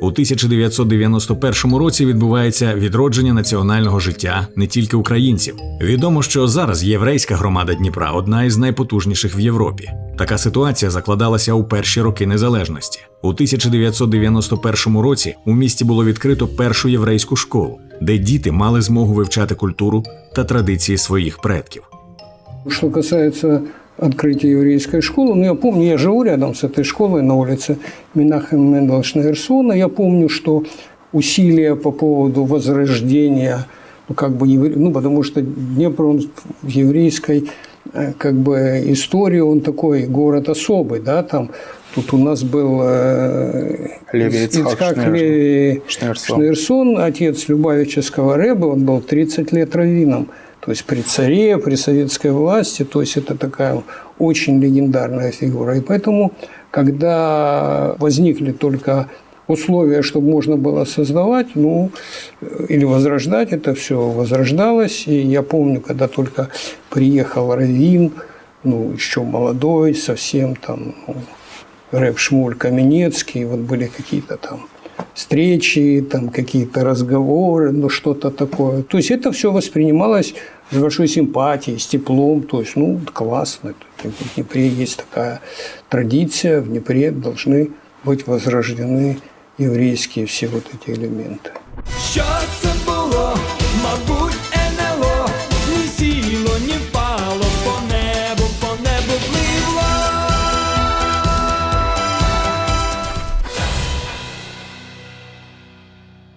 У 1991 році відбувається відродження національного життя не тільки українців. Відомо, що зараз єврейська громада Дніпра одна із найпотужніших в Європі. Така ситуація закладалася у перші роки незалежності. У 1991 році у місті було відкрито першу єврейську школу, де діти мали змогу вивчати культуру та традиції своїх предків. Что касается открытия еврейской школы, ну, я помню, я живу рядом с этой школой на улице Минахема Мендела Шнейерсона. Я помню, что усилия по поводу возрождения, ну, как бы, ну, потому что Днепр, он в еврейской э, как бы истории, он такой город особый, да, там, тут у нас был э, Леви Ицхак Леви Шнейрсон. Шнейрсон, отец Любавического Рэба, он был 30 лет раввином. То есть при царе, при советской власти, то есть это такая очень легендарная фигура. И поэтому, когда возникли только условия, чтобы можно было создавать, ну, э, или возрождать, это все возрождалось. И я помню, когда только приехал Равин, ну, еще молодой, совсем там, ну, рэп Шмуль Каменецкий, вот были какие-то там встречи, там какие-то разговоры, ну что-то такое. То есть это все воспринималось с большой симпатией, с теплом, то есть, ну, классно. В Днепре есть такая традиция, в Днепре должны быть возрождены еврейские все вот эти элементы. Це